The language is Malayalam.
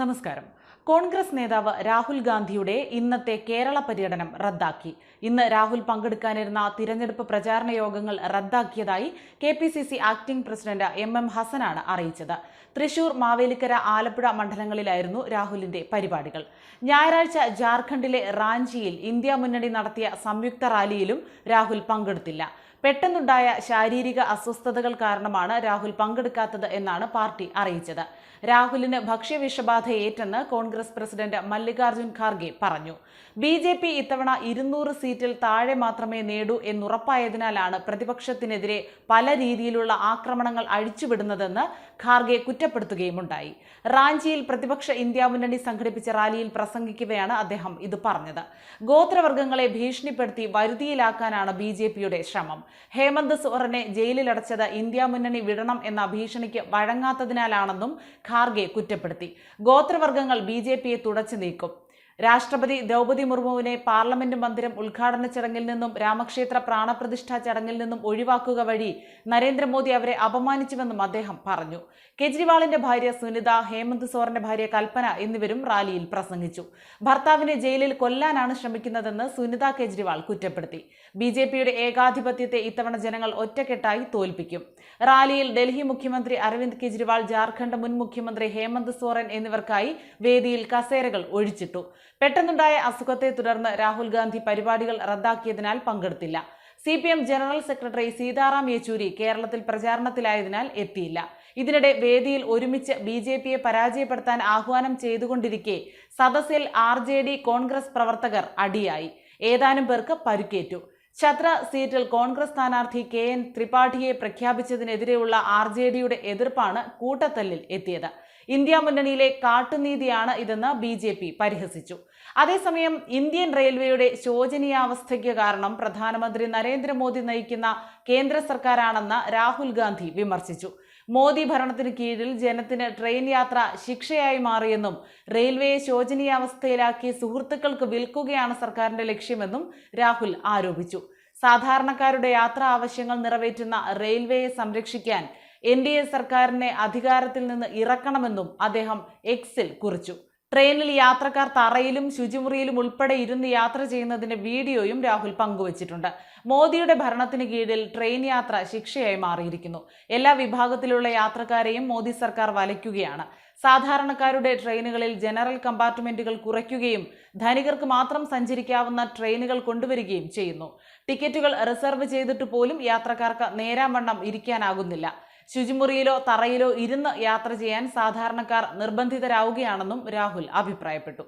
നമസ്കാരം. കോൺഗ്രസ് നേതാവ് രാഹുൽ ഗാന്ധിയുടെ ഇന്നത്തെ കേരള പര്യടനം റദ്ദാക്കി. ഇന്ന് രാഹുൽ പങ്കെടുക്കാനിരുന്ന തിരഞ്ഞെടുപ്പ് പ്രചാരണ യോഗങ്ങൾ റദ്ദാക്കിയതായി K P C C acting president M M ഹസനാണ് അറിയിച്ചത്. തൃശൂർ മാവേലിക്കര ആലപ്പുഴ മണ്ഡലങ്ങളിലായിരുന്നു രാഹുലിന്റെ പരിപാടികൾ. ഞായറാഴ്ച ജാർഖണ്ഡിലെ റാഞ്ചിയിൽ ഇന്ത്യ മുന്നണി നടത്തിയ സംയുക്ത റാലിയിലും രാഹുൽ പങ്കെടുത്തില്ല. പെട്ടെന്നുണ്ടായ ശാരീരിക അസ്വസ്ഥതകൾ കാരണമാണ് രാഹുൽ പങ്കെടുക്കാത്തത് എന്നാണ് പാർട്ടി അറിയിച്ചത്. രാഹുലിന് ഭക്ഷ്യവിഷബാധയേറ്റെന്ന് കോൺഗ്രസ് പ്രസിഡന്റ് മല്ലികാർജുൻ ഖാർഗെ പറഞ്ഞു. ബി ജെ പി ഇത്തവണ ഇരുന്നൂറ് സീറ്റിൽ താഴെ മാത്രമേ നേടൂ എന്നുറപ്പായതിനാലാണ് പ്രതിപക്ഷത്തിനെതിരെ പല രീതിയിലുള്ള ആക്രമണങ്ങൾ അഴിച്ചുവിടുന്നതെന്ന് ഖാർഗെ കുറ്റപ്പെടുത്തുകയുമുണ്ടായി. റാഞ്ചിയിൽ പ്രതിപക്ഷ ഇന്ത്യ മുന്നണി സംഘടിപ്പിച്ച റാലിയിൽ പ്രസംഗിക്കവെയാണ് അദ്ദേഹം ഇത് പറഞ്ഞത്. ഗോത്രവർഗങ്ങളെ ഭീഷണിപ്പെടുത്തി വരുതിയിലാക്കാനാണ് ബി ജെ പിയുടെ ശ്രമം. ഹേമന്ത് സോറനെ ജയിലിലടച്ചത് ഇന്ത്യ മുന്നണി വിടണം എന്ന ഭീഷണിക്ക് വഴങ്ങാത്തതിനാലാണെന്നും ഖാർഗെ കുറ്റപ്പെടുത്തി. ഗോത്രവർഗങ്ങൾ ബി തുടച്ചു നീക്കും. രാഷ്ട്രപതി ദ്രൗപദി മുർമുവിനെ പാർലമെന്റ് മന്ദിരം ഉദ്ഘാടന ചടങ്ങിൽ നിന്നും രാമക്ഷേത്ര പ്രാണപ്രതിഷ്ഠാ ചടങ്ങിൽ നിന്നും ഒഴിവാക്കുക വഴി നരേന്ദ്രമോദി അവരെ അപമാനിച്ചുവെന്നും അദ്ദേഹം പറഞ്ഞു. കെജ്രിവാളിന്റെ ഭാര്യ സുനിത ഹേമന്ത് സോറിന്റെ ഭാര്യ കൽപ്പന എന്നിവരും റാലിയിൽ പ്രസംഗിച്ചു. ഭർത്താവിനെ ജയിലിൽ കൊല്ലാനാണ് ശ്രമിക്കുന്നതെന്ന് സുനിത കെജ്രിവാൾ കുറ്റപ്പെടുത്തി. ബി ജെ പിയുടെ ഏകാധിപത്യത്തെ ഇത്തവണ ജനങ്ങൾ ഒറ്റക്കെട്ടായി തോൽപ്പിക്കും. റാലിയിൽ ഡൽഹി മുഖ്യമന്ത്രി അരവിന്ദ് കെജ്രിവാൾ ജാർഖണ്ഡ് മുൻ മുഖ്യമന്ത്രി ഹേമന്ത് സോറൻ എന്നിവർക്കായി വേദിയിൽ കസേരകൾ ഒഴിച്ചിട്ടു. പെട്ടെന്നുണ്ടായ അസുഖത്തെ തുടർന്ന് രാഹുൽ ഗാന്ധി പരിപാടികൾ റദ്ദാക്കിയതിനാൽ പങ്കെടുത്തില്ല. C P M general secretary Sitaram Yechury കേരളത്തിൽ പ്രചാരണത്തിലായതിനാൽ എത്തിയില്ല. ഇതിനിടെ വേദിയിൽ ഒരുമിച്ച് ബി ജെ പിയെ പരാജയപ്പെടുത്താൻ ആഹ്വാനം ചെയ്തുകൊണ്ടിരിക്കെ സദസ്സിൽ ആർ കോൺഗ്രസ് പ്രവർത്തകർ അടിയായി. ഏതാനും പേർക്ക് പരുക്കേറ്റു. ഛത്ര സീറ്റിൽ കോൺഗ്രസ് സ്ഥാനാർത്ഥി കെ എൻ ത്രിപാഠിയെ പ്രഖ്യാപിച്ചതിനെതിരെയുള്ള ആർ ജെ ഡിയുടെ എതിർപ്പാണ് കൂട്ടത്തല്ലിൽ എത്തിയത്. ഇന്ത്യ മുന്നണിയിലെ കാട്ടുനീതിയാണ് ഇതെന്ന് ബി ജെ പി പരിഹസിച്ചു. അതേസമയം ഇന്ത്യൻ റെയിൽവേയുടെ ശോചനീയാവസ്ഥയ്ക്ക് കാരണം പ്രധാനമന്ത്രി നരേന്ദ്രമോദി നയിക്കുന്ന കേന്ദ്ര സർക്കാരാണെന്ന് രാഹുൽ ഗാന്ധി വിമർശിച്ചു. മോദി ഭരണത്തിന് കീഴിൽ ജനത്തിന് ട്രെയിൻ യാത്ര ശിക്ഷയായി മാറിയെന്നും റെയിൽവേയെ ശോചനീയാവസ്ഥയിലാക്കി സുഹൃത്തുക്കൾക്ക് വിൽക്കുകയാണ് സർക്കാരിന്റെ ലക്ഷ്യമെന്നും രാഹുൽ ആരോപിച്ചു. സാധാരണക്കാരുടെ യാത്രാ ആവശ്യങ്ങൾ നിറവേറ്റുന്ന റെയിൽവേയെ സംരക്ഷിക്കാൻ എൻ സർക്കാരിനെ അധികാരത്തിൽ നിന്ന് ഇറക്കണമെന്നും അദ്ദേഹം എക്സിൽ കുറിച്ചു. ട്രെയിനിൽ യാത്രക്കാർ തറയിലും ശുചിമുറിയിലും ഉൾപ്പെടെ ഇരുന്ന് യാത്ര ചെയ്യുന്നതിന്റെ വീഡിയോയും രാഹുൽ പങ്കുവച്ചിട്ടുണ്ട്. മോദിയുടെ ഭരണത്തിന് കീഴിൽ ട്രെയിൻ യാത്ര ശിക്ഷയായി മാറിയിരിക്കുന്നു. എല്ലാ വിഭാഗത്തിലുള്ള യാത്രക്കാരെയും മോദി സർക്കാർ വലയ്ക്കുകയാണ്. സാധാരണക്കാരുടെ ട്രെയിനുകളിൽ ജനറൽ കമ്പാർട്ട്മെന്റുകൾ കുറയ്ക്കുകയും ധനികർക്ക് മാത്രം സഞ്ചരിക്കാവുന്ന ട്രെയിനുകൾ കൊണ്ടുവരികയും ചെയ്യുന്നു. ടിക്കറ്റുകൾ റിസർവ് ചെയ്തിട്ട് പോലും യാത്രക്കാർക്ക് നേരാവണ്ണം ഇരിക്കാനാകുന്നില്ല. ശുചിമുറിയിലോ തറയിലോ ഇരുന്ന് യാത്ര ചെയ്യാൻ സാധാരണക്കാർ നിർബന്ധിതരാവുകയാണെന്നും രാഹുൽ അഭിപ്രായപ്പെട്ടു